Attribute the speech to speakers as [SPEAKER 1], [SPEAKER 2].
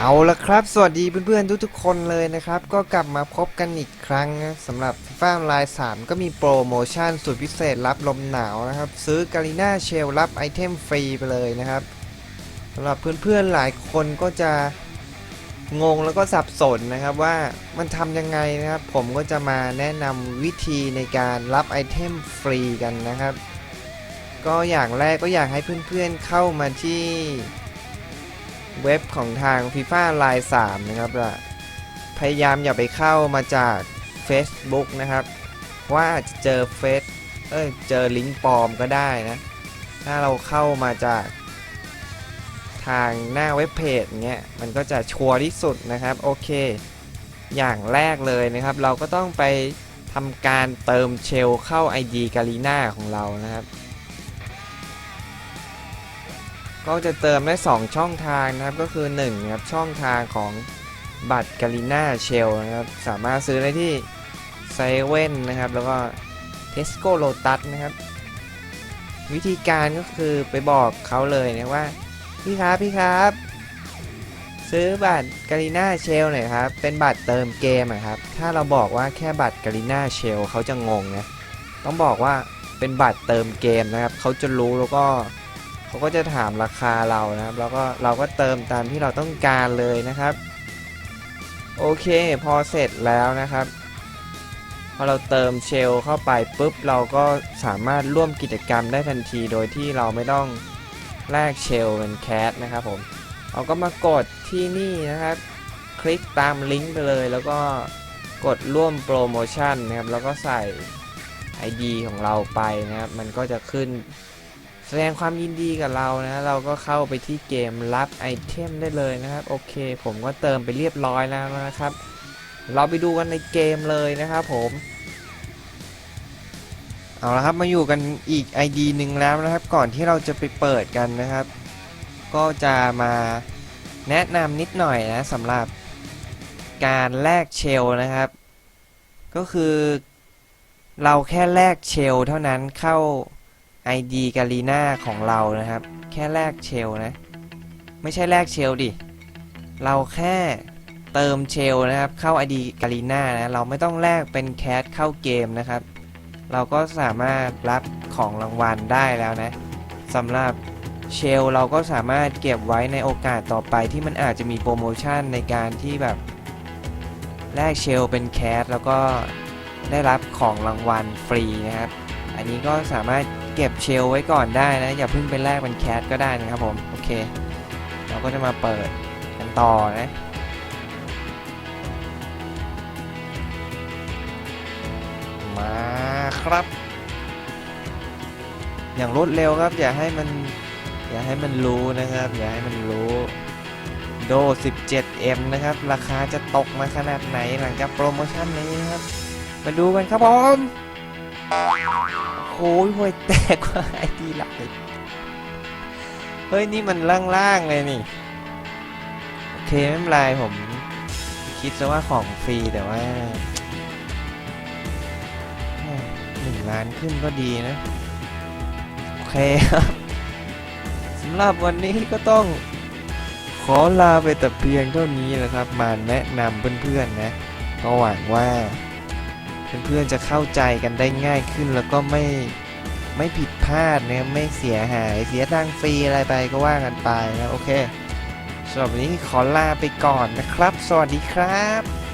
[SPEAKER 1] เอาละครับ สวัสดีเพื่อนๆทุกๆคนเลยนะครับ ก็กลับมาพบกันอีกครั้งนะสำหรับฟ้าลาย 3 ก็มีโปรโมชั่นสุดพิเศษรับลมหนาวนะครับ ซื้อกาลิน่าเชลรับไอเทมฟรีไปเลยนะครับสำหรับเพื่อนๆหลายคนก็จะงงแล้วก็สับสนนะครับว่ามันทำยังไงนะครับ ผมก็จะมาแนะนำวิธีในการรับไอเทมฟรีกันนะครับ ก็อย่างแรกก็อยากให้เพื่อนๆเข้ามาที่ เว็บของทาง FIFA Line 3 นะครับล่ะพยายามอย่าไปเข้ามาจาก Facebook นะครับ ว่าจะเจอเฟซเอ้ยเจอลิงก์ปลอมก็ได้นะ ถ้าเราเข้ามาจาก ทางหน้าเว็บเพจเงี้ยมันก็จะชัวร์ที่สุดนะครับ โอเค อย่างแรกเลยนะครับ เราก็ต้องไปทำการเติมเชลเข้า ID กาลีน่าของเรานะครับ ก็จะเติมได้ 2 ช่องทางนะครับก็คือ1นะครับช่องทางของบัตรกาลิน่าเชลนะครับสามารถซื้อได้ที่เซเว่นนะครับแล้วก็เทสโก้โลตัสนะครับ วิธีการก็คือไปบอกเขาเลยนะว่า พี่ครับพี่ครับ ซื้อบัตรกาลิน่าเชลหน่อยครับ เป็นบัตรเติมเกมอะครับ ถ้าเราบอกว่าแค่บัตรกาลิน่าเชลเขาจะงงนะต้องบอกว่าเป็นบัตรเติมเกมนะครับเขาจะรู้แล้วก็ เขาก็จะถามราคาเรานะครับ แล้วก็เราก็เติมตามที่เราต้องการเลยนะครับ โอเคพอเสร็จแล้วนะครับ พอเราเติมเชลเข้าไปปุ๊บเราก็สามารถร่วมกิจกรรมได้ทันทีโดยที่เราไม่ต้องแลกเชลเป็นแคสนะครับผมเราก็มากดที่นี่นะครับ คลิกตามลิงก์ไปเลย แล้วก็กดร่วมโปรโมชั่นนะครับ แล้วก็ใส่ ID ของเราไปนะครับ มันก็จะขึ้น แสดงความยินดีกับเรานะ เราก็เข้าไปที่เกมรับไอเทมได้เลยนะครับ โอเค ผมก็เติมไปเรียบร้อยแล้วนะครับ เราไปดูกันในเกมเลยนะครับผมเอาละครับมาอยู่กันอีก ID หนึ่งแล้วนะครับ ก่อนที่เราจะไปเปิดกันนะครับ ก็จะมาแนะนำนิดหน่อยนะสำหรับการแลกเชลนะครับ ก็คือเราแค่แลกเชลเท่านั้นเข้า ID กาลีน่าของเรานะครับ แค่แลกเชลนะ ไม่ใช่แลกเชลดิ เราแค่เติมเชลนะครับ เข้า ID กาลีน่านะเราไม่ต้องแลกเป็นแคสเข้าเกมนะครับ เราก็สามารถรับของรางวัลได้แล้วนะสำหรับเชลเราก็สามารถเก็บไว้ในโอกาสต่อไปที่มันอาจจะมีโปรโมชั่นในการที่แบบแลกเชลเป็นแคสแล้วก็ได้รับของรางวัลฟรีนะครับ อันนี้ก็สามารถ เก็บเชลไว้ก่อนได้นะ อย่าเพิ่งไปแลกเป็นแคสก็ได้นะครับผม โอเค เราก็จะมาเปิดกันต่อนะมาครับ อย่างรวดเร็วครับ อย่าให้มัน อย่าให้มันรู้นะครับ อย่าให้มันรู้โด 17M นะครับ ราคาจะตกมาขนาดไหนหลังจากโปรโมชั่นนี้นะครับ มาดูกันครับผม โอ้ยห่วยแตกว่าไอ้ดีหลักเลยเฮ้ย นี่มันล่างๆเลยนี่ โอเค ไม่เป็นไรผม คิดซะว่าของฟรีแต่ว่าหนึ่งล้านขึ้นก็ดีนะ โอเคครับสำหรับวันนี้ก็ต้องขอลาไปแต่เพียงเท่านี้นะครับ มาแนะนำเพื่อนๆนะ ก็หวังว่า เพื่อนๆจะเข้าใจกันได้ง่ายขึ้นแล้วก็ไม่ไม่ผิดพลาดนะไม่เสียหายเสียตังฟรีอะไรไปก็ว่ากันไปนะโอเคสำหรับวันนี้ขอลาไปก่อนนะครับ สวัสดีครับ